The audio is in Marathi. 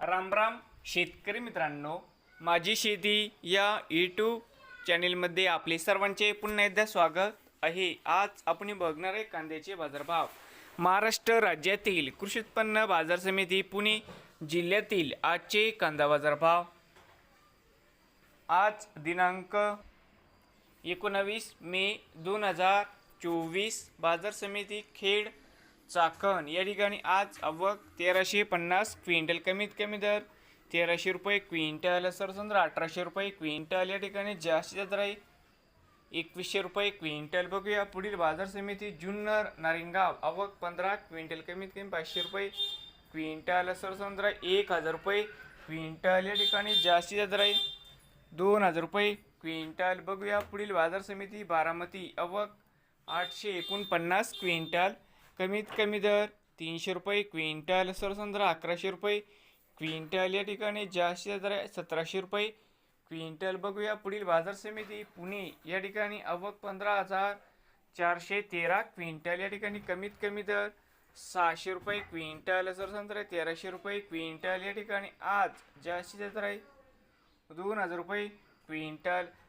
रामराम शेतकरी मित्रांनो. माझी शेती या यूट्यूब चॅनेलमध्ये आपले सर्वांचे पुन्हा एकदा स्वागत आहे. आज आपण बघणार आहे कांद्याचे बाजारभाव. महाराष्ट्र राज्यातील कृषी उत्पन्न बाजार समिती पुणे जिल्ह्यातील आजचे कांदा बाजारभाव. आज दिनांक एकोणावीस मे दोन हजार चोवीस. बाजार समिती खेड चाकण. या ठिकाणी आज अवक तेराशे पन्नास क्विंटल. कमीत कमी दर तेराशे रुपये क्विंटल. सर समजा अठराशे रुपये क्विंटल. या ठिकाणी जास्तीत दर आहे एकवीसशे रुपये क्विंटल. बघूया पुढील बाजार समिती जुन्नर नारिंगाव. अवक पंधरा क्विंटल. कमीत कमी पाचशे रुपये क्विंटल. सर समजा एक हजार रुपये क्विंटल. या ठिकाणी जास्तीत दर आहे दोन हजार रुपये क्विंटल. बघूया पुढील बाजार समिती बारामती. अवक आठशे एकोणपन्नास क्विंटल. कमीत कमी दर तीनशे रुपये क्विंटल सरसंद्रा अकराशे रुपये क्विंटल या ठिकाणी जास्तीत दर आहे सतराशे रुपये. क्विंटल बघूया पुढील बाजार समिती पुणे या ठिकाणी अवक पंधरा हजार चारशे तेरा क्विंटल या ठिकाणी कमीत कमी दर सहाशे रुपये क्विंटल सरसंद्र तेराशे रुपये क्विंटल या ठिकाणी आज जास्तीत दर आहे दोन हजार रुपये क्विंटल